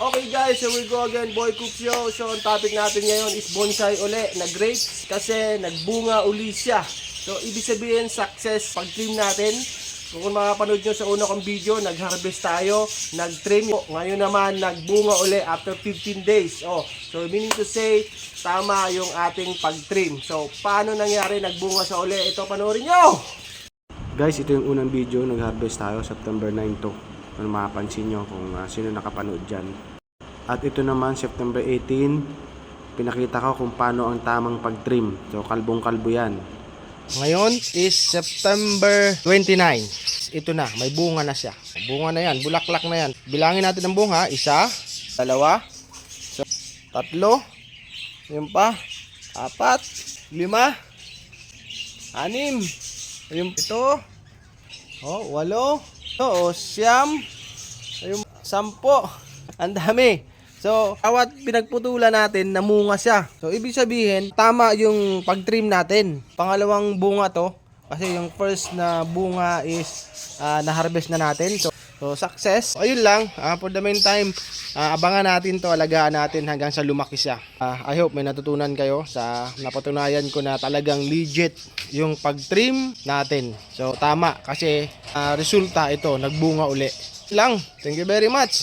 Okay guys, here we go again, Boy Cook Show. So, ang topic natin ngayon is bonsai uli na grapes kasi nagbunga uli siya. So, ibig sabihin, success pag-trim natin. Kung makapanood nyo sa una kong video, nag-harvest tayo, nag-trim. Ngayon naman, nagbunga uli after 15 days. Oh, so, meaning to say, tama yung ating pag-trim. So, paano nangyari nagbunga sa uli? Ito, panoorin nyo! Guys, ito yung unang video, nag-harvest tayo, September 9 to. Kung mapapansin nyo kung ah, sino nakapanood dyan. At ito naman, September 18, pinakita ko kung paano ang tamang pag-trim. So, kalbong-kalbo yan. Ngayon is September 29. Ito na, may bunga na siya. Bunga na yan, bulaklak na yan. Bilangin natin ang bunga. Isa, dalawa, so, tatlo, yun pa, apat, lima, anim, yung ito, oh, walo, ito, oh, siyam, yung sampo, ang dami. So, awat pinagputulan natin, namunga siya. So, ibig sabihin, tama yung pag-trim natin. Pangalawang bunga to, kasi yung first na bunga is ah, na-harvest na natin. So, so success. Ayun lang, ah, for the meantime, ah, abangan natin to, alagaan natin hanggang sa lumaki siya. Ah, I hope may natutunan kayo sa napatunayan ko na talagang legit yung pag-trim natin. So, tama, kasi ah, resulta ito, nagbunga uli. Lang, thank you very much.